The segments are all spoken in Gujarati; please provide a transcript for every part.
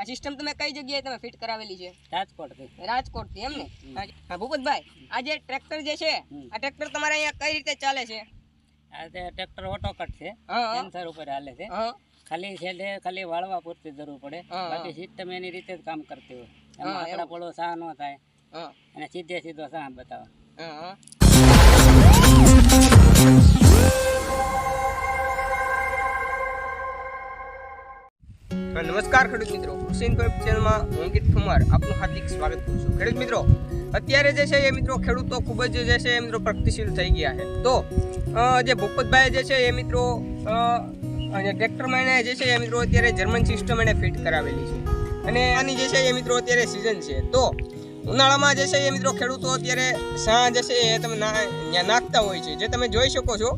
આ સિસ્ટમ તમે કઈ જગ્યાએ તમે ફિટ કરાવેલી છે? રાજકોટથી રાજકોટથી એમ ને? હા ભૂપતભાઈ આ જે ટ્રેક્ટર જે છે આ ટ્રેક્ટર તમારે અહીંયા કઈ રીતે ચાલે છે? આ ટ્રેક્ટર ઓટો કટ છે સેન્સર ઉપર હાલે છે. ખાલી છેલ્લે ખાલી વાળવા પૂરતી જરૂર પડે. બાકી સિસ્ટમ એની રીતે જ કામ કરતી હોય. એમાં. આકડા પડો સા ન થાય. અને સીધે સીધો સા બતાવે. હા. હા, નમસ્કાર ખેડૂત મિત્રો કૃષિ ઇન્ફોર્મ ચેનલમાં હું અંકિત ઠુમાર આપનું હાર્દિક સ્વાગત કરું છું. ખેડૂત મિત્રો અત્યારે જે છે એ મિત્રો ખેડૂતો ખૂબ જ જે છે એ મિત્રો પ્રગતિશીલ થઈ ગયા છે. તો જે ભૂપતભાઈ જે છે એ મિત્રો અને ટ્રેક્ટરમાં એને જે છે એ મિત્રો અત્યારે જર્મન સિસ્ટમ એને ફિટ કરાવેલી છે. અને આની જે છે એ મિત્રો અત્યારે સિઝન છે. તો ઉનાળામાં જે છે એ મિત્રો ખેડૂતો અત્યારે સા જે છે એ તમે નાખતા હોય છે. જે તમે જોઈ શકો છો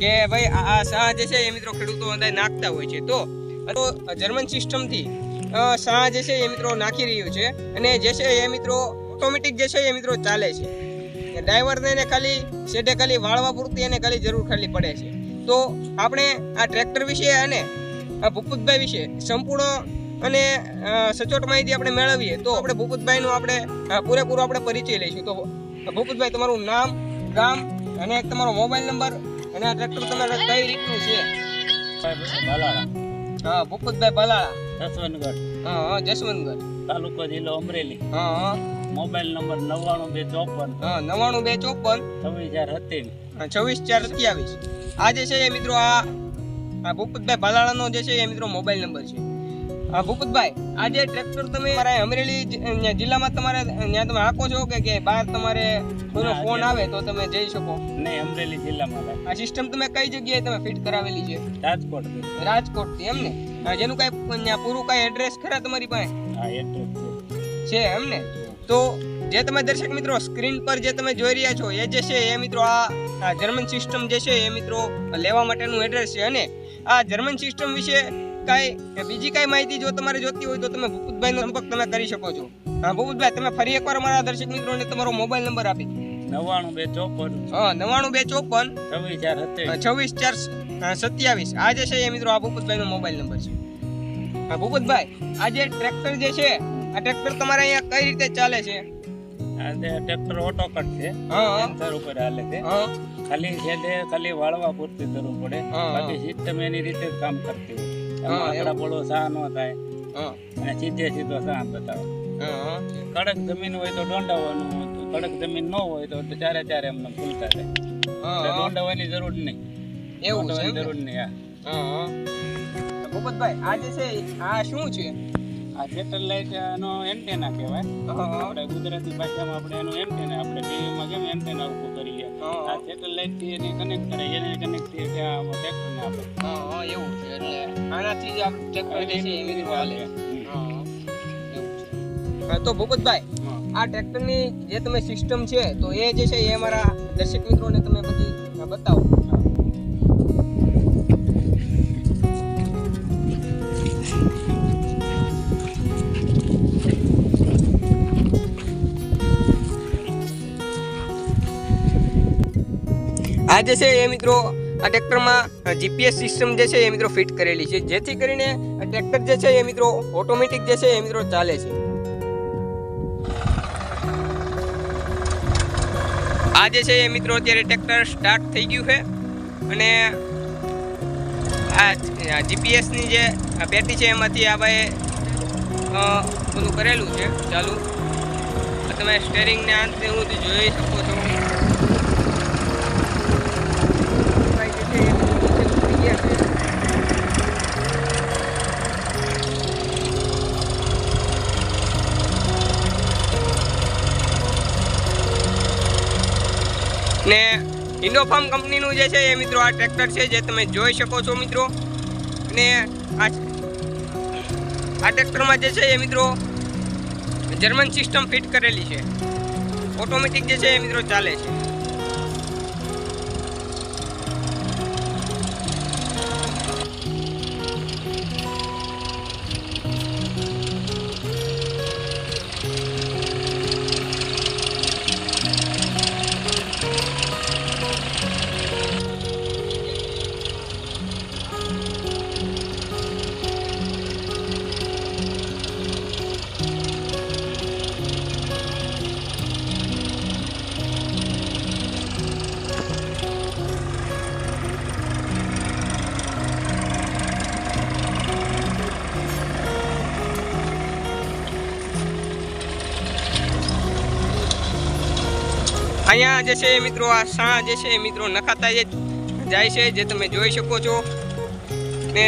કે ભાઈ આ શાહ જે છે એ મિત્રો ખેડૂતો અંદર નાખતા હોય છે. તો તો જર્મન સિસ્ટમથી શાહ જે છે એ મિત્રો નાખી રહ્યું છે અને જે છે એ મિત્રો ઓટોમેટિક જે છે એ મિત્રો ચાલે છે. ડ્રાઈવરને એને ખાલી શેઢે ખાલી વાળવા પૂરતી એને ખાલી જરૂર ખાલી પડે છે. તો આપણે આ ટ્રેક્ટર વિશે અને ભૂપતભાઈ વિશે સંપૂર્ણ અને સચોટ માહિતી આપણે મેળવીએ તો આપણે ભૂપતભાઈનો આપણે પૂરેપૂરો આપણે પરિચય લઈશું. તો ભૂપતભાઈ, તમારું નામ, ગામ અને એક તમારો મોબાઈલ નંબર અને આ ટ્રેક્ટર તમારે કઈ રીતનું છે? હા મુકુદભાઈ બલાળા. જસવંતગઢ. હા હા જસવંતગઢ. તાલુકો જિલ્લો અમરેલી. હા હા. મોબાઈલ નંબર નવ્વાણું બે ચોપન. હા નવાણું બે ચોપન. છવ્વીસ હજાર સત્યાવીસ. છવ્વીસ ચાર સત્યાવીસ. આ જે છે એ મિત્રો આ આ ભૂપતભાઈ ભલાળાનો જે છે એ મિત્રો મોબાઈલ નંબર છે. હા ભૂપતભાઈ આજે ટ્રેક્ટર તમે મારા અમરેલી જિલ્લામાં તમારે ત્યાં તમે આંકો છો કે કે બહાર તમારે કોઈનો ફોન આવે તો તમે જઈ શકો? નહીં અમરેલી જિલ્લામાં આ સિસ્ટમ તમે કઈ જગ્યાએ તમે ફિટ કરાવેલી છે? રાજકોટથી. રાજકોટથી એમ ને? જેનું કઈ પૂરું કઈ એડ્રેસ ખરા તમારી પાસે? હા એડ્રેસ છે. એમ ને? તો જે તમે દર્શક મિત્રો સ્ક્રીન પર જે તમે જોઈ રહ્યા છો એ જે છે એ મિત્રો આ આ જર્મન સિસ્ટમ જે છે એ મિત્રો લેવા માટેનું એડ્રેસ છે અને આ જર્મન સિસ્ટમ વિશે કાંઈ બીજી કાંઈ માહિતી જો તમારે જોતી હોય તો તમે ભૂપતભાઈનો સંપર્ક તમે કરી શકો છો. હા ભૂપતભાઈ તમે ફરી એકવાર અમારા દર્શક મિત્રોને તમારો મોબાઈલ નંબર આપી. નવ્વાણું બે ચોપન. હા નવાણું બે ચોપન. છવ્વીસ ચાર છવ્વીસ ચાર સત્યાવીસ. આ જે છે એ મિત્રો આ ભૂપતભાઈનો મોબાઈલ નંબર છે. હા ભૂપતભાઈ આ જે ટ્રેક્ટર જે છે આ ટ્રેક્ટર તમારે અહીંયા કઈ રીતે ચાલે છે? આ ટ્રેક્ટર ઓટો કટ છે હા ઉપર હાલે છે. ખાલી છે ખાલી વાળવા પૂરતી જરૂર પડે. બાકી સિસ્ટમ એની રીતે કામ કરતી હોય. આકડા પડો સા ન થાય. અને સીધે સીધો સા બતાવે. કડક જમીન હોય તો ડોંડાવાનું કડક જમીન ન હોય તો ચારે ચારે એમને ફૂલતા થાય દોંડાવાની જરૂર નહીં. એવું છે? જરૂર નહીં હા. ભૂપતભાઈ આ જે છે આ શું છે? આ સેટેલાઇટ નો એન્ટેના કહેવાય. આપણે ગુજરાતી ભાષામાં આપણે એનું એન્ટેના આપણે ટીવીમાં કેમ એન્ટેના ઉભું કરીએ? આ સેટેલાઇટથી એને કનેક્ટ કરે એને કનેક્ટથી ત્યાં ટ્રેક્ટરને આપે. હા હા એવું છે. એટલે આનાથી જ આપણું ટ્રેક્ટર જે છે રીતે હાલે. હા તો ભૂપતભાઈ. આ ટ્રેક્ટરની જે તમે સિસ્ટમ છે તો એ જે છે એ અમારા દર્શક મિત્રોને તમે બધી બતાવો. આ જે છે એ મિત્રો, આ ટ્રેક્ટરમાં જીપીએસ સિસ્ટમ જે છે એ મિત્રો ફિટ કરેલી છે. જેથી કરીને ટ્રેક્ટર જે છે એ મિત્રો ઓટોમેટિક જે છે એ મિત્રો ચાલે છે. આ જે છે એ મિત્રો અત્યારે ટ્રેક્ટર સ્ટાર્ટ થઈ ગયું છે. અને આ જીપીએસની જે બેટરી છે એમાંથી આ ભાઈ બધું કરેલું છે. ચાલુ. તમે સ્ટેરિંગને અંતે હું જોઈ શકો છો. ને ઇન્ડોફાર્મ કંપનીનું જે છે એ મિત્રો આ ટ્રેક્ટર છે જે તમે જોઈ શકો છો મિત્રો. ને આ આ ટ્રેક્ટરમાં જે છે એ મિત્રો જર્મન સિસ્ટમ ફિટ કરેલી છે. ઓટોમેટિક જે છે એ મિત્રો ચાલે છે. અહીંયા જે છે મિત્રો, આ સા જે છે મિત્રો નખાતા જાય છે, જે તમે જોઈ શકો છો. ને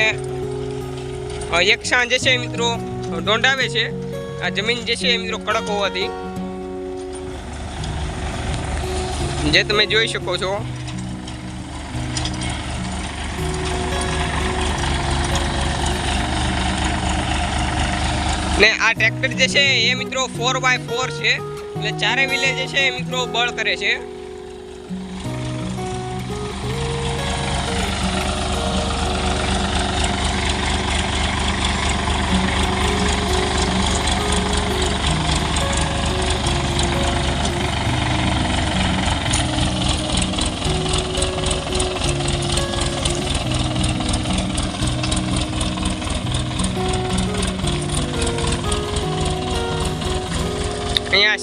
એક સા જે છે મિત્રો ઢોંઢાવે છે. આ જમીન જે છે મિત્રો, કડક હોવાથી. જે તમે જોઈ શકો છો. ને, આ ટ્રેક્ટર જે છે એ મિત્રો ફોર બાય ફોર છે. એટલે ચારે વિલેજ છે એ મિત્રો બળ કરે છે.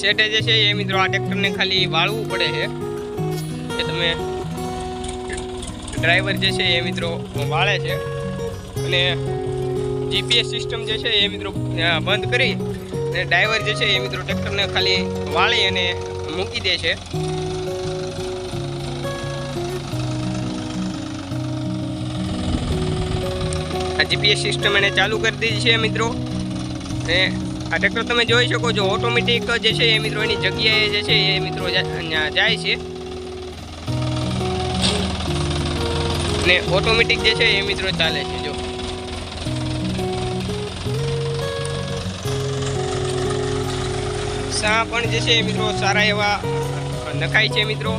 શેઠે જે છે એ મિત્રો આ ટ્રેક્ટરને ખાલી વાળવું પડે છે. કે તમે ડ્રાઈવર જે છે એ મિત્રો વાળે છે. અને જીપીએસ સિસ્ટમ જે છે એ મિત્રો બંધ કરી અને ડ્રાઈવર જે છે એ મિત્રો ટ્રેક્ટરને ખાલી વાળી અને મૂકી દે છે. આ જીપીએસ સિસ્ટમ એને ચાલુ કરી દીધી છે મિત્રો. ને આ ટ્રેક્ટર તમે જોઈ શકો છો ઓટોમેટિક જે છે એ મિત્રો એની જગ્યાએ જે છે એ મિત્રો જાય છે. ને ઓટોમેટિક જે છે એ મિત્રો ચાલે છે, જો. સા પણ જે છે મિત્રો સારા એવા નખાય છે મિત્રો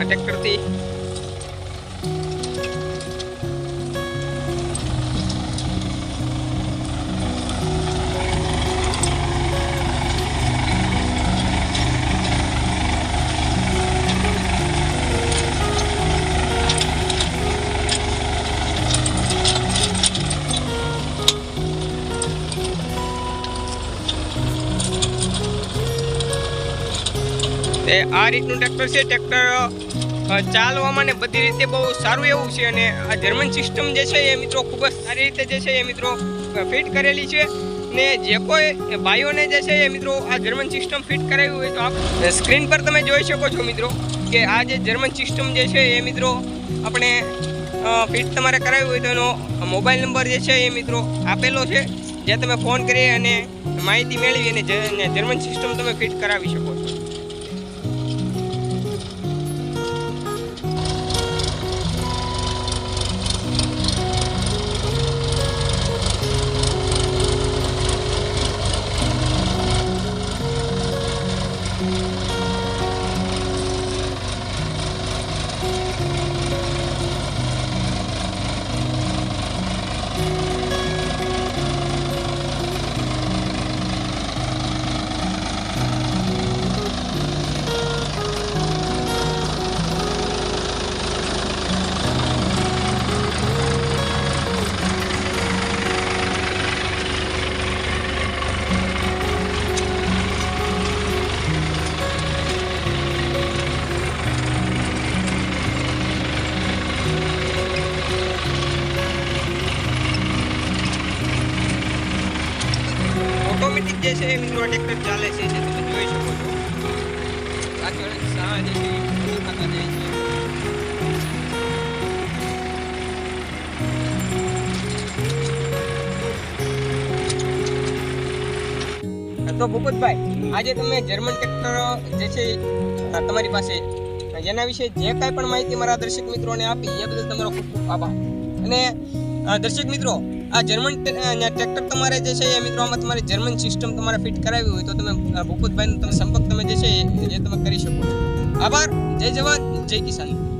આ ટ્રેક્ટરથી. એ આ રીતનું ટ્રેક્ટર છે. ટ્રેક્ટર ચાલવામાં ને બધી રીતે બહુ સારું એવું છે અને આ જર્મન સિસ્ટમ જે છે એ મિત્રો ખૂબ જ સારી રીતે જે છે એ મિત્રો ફિટ કરેલી છે. ને જે કોઈ ભાઈઓને જે છે એ મિત્રો આ જર્મન સિસ્ટમ ફિટ કરાવી હોય તો આપ સ્ક્રીન પર તમે જોઈ શકો છો મિત્રો કે આ જે જર્મન સિસ્ટમ જે છે એ મિત્રો આપણે ફિટ તમારે કરાવી હોય તો એનો મોબાઈલ નંબર જે છે એ મિત્રો આપેલો છે. જે તમે ફોન કરી અને માહિતી મેળવી અને જર્મન સિસ્ટમ તમે ફિટ કરાવી શકો છો. તો ભૂપતભાઈ, આજે તમે જર્મન ટ્રેક્ટર જે છે તમારી પાસે એના વિશે જે કાંઈ પણ માહિતી મારા દર્શક મિત્રોને આપી, એ બદલ તમારો ખૂબ ખૂબ આભાર. અને દર્શક મિત્રો આ જર્મન ટ્રેક્ટર તમારે જે છે એ મિત્રો, આમાં તમારે જર્મન સિસ્ટમ તમારે ફિટ કરાવી હોય તો તમે ભૂપતભાઈનો તમે સંપર્ક તમે જે છે એ તમે કરી શકો છો. આભાર. જય જવાન. જય કિસાન.